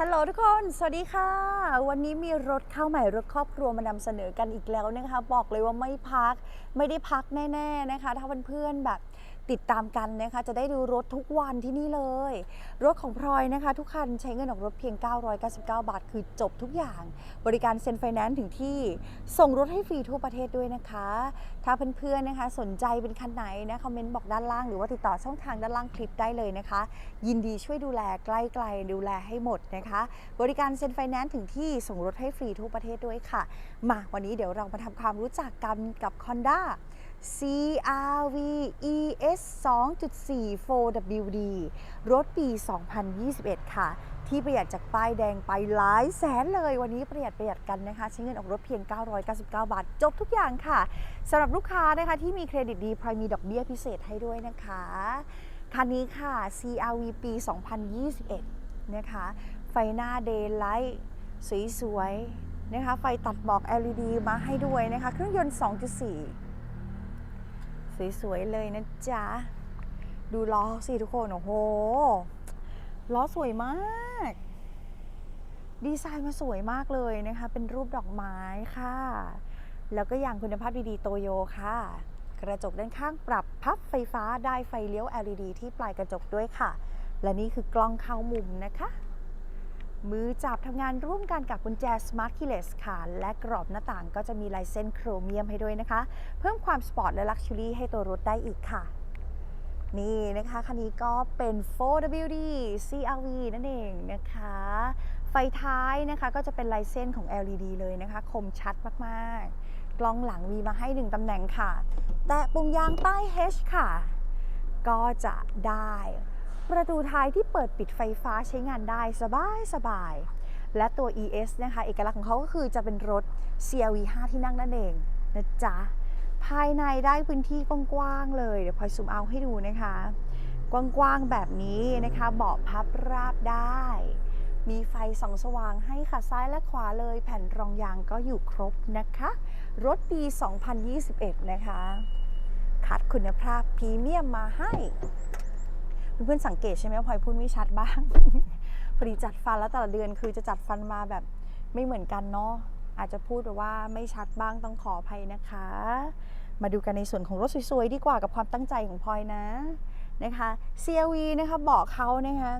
ฮัลโหลทุกคน สวัสดีค่ะ วันนี้มีรถเข้าใหม่รถครอบครัวมานำเสนอกันอีกแล้วนะคะ บอกเลยว่าไม่พัก ไม่ได้พักแน่ ๆนะคะ ถ้าเพื่อนๆแบบ ติดตามกันนะคะจะได้ดูรถทุกวันที่นี่เลย รถของพลอยนะคะ ทุกคันใช้เงินออกรถเพียง 999 บาท คือจบทุกอย่าง บริการเซ็นไฟแนนซ์ถึงที่ ส่งรถให้ฟรีทั่วประเทศด้วยนะคะ ถ้าเพื่อนๆนะคะ สนใจเป็นคันไหนนะคอมเมนต์บอกด้านล่างหรือว่าติดต่อช่องทางด้านล่างคลิปได้เลยนะคะ ยินดีช่วยดูแลใกล้ๆดูแลให้หมดนะคะ บริการเซ็นไฟแนนซ์ถึงที่ส่งรถให้ฟรีทั่วประเทศด้วยค่ะ มาวันนี้เดี๋ยวเรามาทำความรู้จักกันกับ Honda CRV ES 2.4 4WD รถปี 2021 ค่ะ ที่ประหยัดจากป้ายแดงไปหลายแสนเลยวันนี้ประหยัดประหยัดกันนะคะ ใช้เงินออกรถเพียง 999 บาท จบทุกอย่างค่ะสำหรับลูกค้านะคะที่มีเครดิตดีพลอยมีดอกเบี้ยพิเศษให้ด้วยนะคะ คันนี้ค่ะ CRV ปี 2021 นะคะ ไฟหน้า Daylight สวยๆนะคะ ไฟตัดหมอก LED มาให้ด้วยนะคะ เครื่องยนต์ 2.4 สวยๆเลยนะจ๊ะ ดูล้อสิทุกคน โอ้โห ล้อสวยมาก ดีไซน์มาสวยมากเลยนะคะ เป็นรูปดอกไม้ค่ะ แล้วก็อย่างคุณภาพดีๆ โตโยค่ะ กระจกด้านข้างปรับพับไฟฟ้าได้ไฟเลี้ยว LED ที่ปลายกระจกด้วยค่ะ และนี่คือกล้องเข้ามุมนะคะ มือจับทำงานร่วมกันกับกุญแจ Smart Keyless ค่ะ และกรอบหน้าต่างก็จะมีลายเส้นโครเมียมให้ด้วยนะคะ เพิ่มความสปอร์ตและลักชัวรี่ให้ตัวรถได้อีกค่ะ นี่นะคะคันนี้ก็เป็น 4WD CRV นั่นเองนะคะ ไฟท้ายนะคะก็จะเป็นลายเส้นของ LED เลยนะคะ คมชัดมากๆ กล้องหลังมีมาให้หนึ่งตำแหน่งค่ะ แตะปุ่มยางใต้ H ค่ะ ก็จะได้ ประตูท้ายที่เปิดปิดไฟฟ้าใช้งานได้สบายสบายๆและตัว ES นะคะ เอกลักษณ์ของเขาก็คือจะเป็นรถ CRV 5 ที่นั่งนั่นเองนะจ๊ะ ภายในได้พื้นที่กว้างๆเลย เดี๋ยวพลอยซูมเอาให้ดูนะคะ กว้างๆแบบนี้นะคะ เบาะพับราบได้ มีไฟส่องสว่างให้ค่ะซ้ายและขวาเลย แผ่นรองยางก็อยู่ครบนะคะ รถปี 2021 นะคะ คัดคุณภาพพรีเมียมมาให้ เพื่อนๆสังเกตใช่ไหมว่าพลอยพูดไม่ชัดบ้าง พอดีจัดฟันแล้วแต่ละเดือนคือจะจัดฟันมาแบบไม่เหมือนกันเนาะอาจจะพูดแบบว่าไม่ชัดบ้างต้องขออภัยนะคะ มาดูกันในส่วนของรถสวยๆดีกว่ากับความตั้งใจของพลอยนะนะคะ CRV นะคะบอกเขานะคะ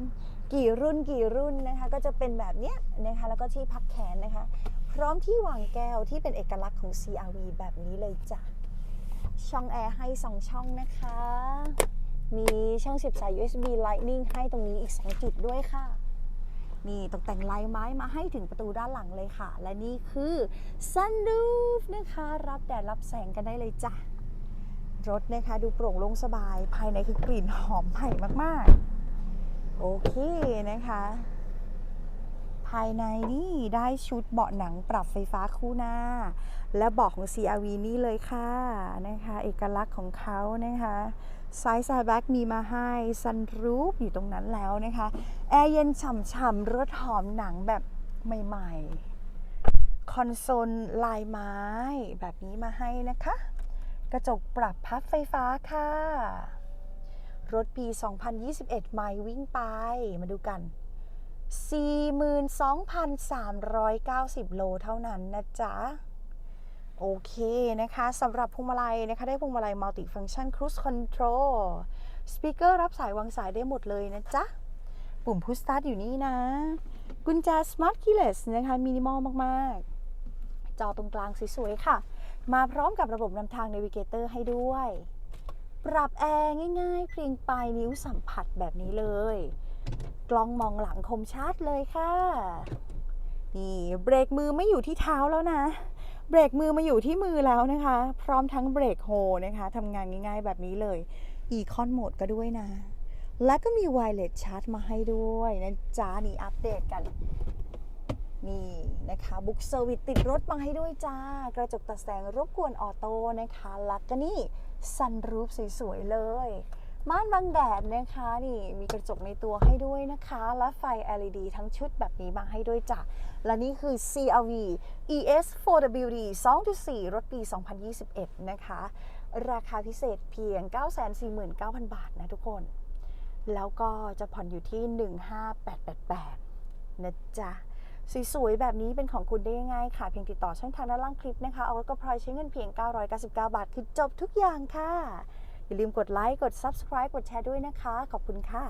กี่รุ่นกี่รุ่นนะคะก็จะเป็นแบบเนี้ยนะคะแล้วก็ที่พักแขนนะคะ พร้อมที่วางแก้วที่เป็นเอกลักษณ์ของ CRV แบบนี้เลยจ้ะช่องแอร์ให้สองช่องนะคะ ช่องเสียบสาย USB Lightning ให้ตรงนี้อีก 2 จุดด้วยค่ะ นี่ตกแต่งลายไม้มาให้ถึงประตูด้านหลังเลยค่ะ และนี่คือ Sunroof นะคะ รับแดดรับแสงกันได้เลยจ้ะ รถนะคะดูโปร่งโล่งสบายภายในคือกลิ่นหอมไผ่มากๆ โอเคนะคะ ภายในนี่ได้ชุดเบาะหนังปรับไฟฟ้าคู่หน้า และเบาะของ CRV นี่เลยค่ะนะคะ เอกลักษณ์ของเขานะคะ ไซ้ายซายแบ็กมีมาให้ซันรูฟอยู่ตรงนั้นแล้วนะคะ แอร์เย็นฉ่ำๆรถหอมหนังแบบใหม่ๆ คอนโซลลายไม้แบบนี้มาให้นะคะ กระจกปรับพับไฟฟ้าค่ะ รถปี 2021 ไมล์วิ่งไปมาดูกัน 42,390 โลเท่านั้นนะจ๊ะ โอเคนะคะสำหรับพวงมาลัยนะคะได้พวงมาลัย Multi Function Cruise Control สปีกเกอร์รับสายวางสายได้หมดเลยนะจ๊ะ ปุ่ม Push Start อยู่นี่นะ กุญแจ Smart Keyless นะคะมินิมอลมาก ๆ จอตรงกลางสวย ๆ ค่ะ มาพร้อมกับระบบนำทาง Navigator ให้ด้วย ปรับแอร์ง่าย ๆ เพียงปลายนิ้วสัมผัสแบบนี้เลย กล้องมองหลังคมชัดเลยค่ะ นี่เบรกมือไม่อยู่ที่เท้าแล้วนะ เบรกมือมาอยู่ที่มือแล้วนะคะ พร้อมทั้งเบรกโฮนะคะทำงานง่ายๆแบบนี้เลย Econ Mode ก็ด้วยนะ และก็มี Wireless Charge มาให้ด้วยนะจ๊ะนี่อัปเดตกัน นี่นะคะบุ๊กเซอร์วิสติดรถมาให้ด้วยจ้า กระจกตัดแสงรบกวนออโต้นะคะแล้วก็นี่ซันรูฟสวยๆเลย ม่านบังแดดนะคะนี่มีกระจกในตัวให้ด้วยนะคะ และไฟ LED ทั้งชุดแบบนี้มาให้ด้วยจ้ะ และนี่คือ CRV ES 4WD 2.4 รถปี 2021 นะคะ ราคาพิเศษเพียง 949,000 บาทนะทุกคน แล้วก็จะผ่อนอยู่ที่ 15888 นะจ๊ะสวยๆแบบนี้เป็นของคุณได้ง่ายค่ะ เพียงติดต่อช่องทางด้านล่างคลิปนะคะ เอาแล้วก็พลอยใช้เงินเพียง 999 บาท คือจบทุกอย่างค่ะ อย่าลืมกดไลค์กด Subscribe กดแชร์ด้วยนะคะ ขอบคุณค่ะ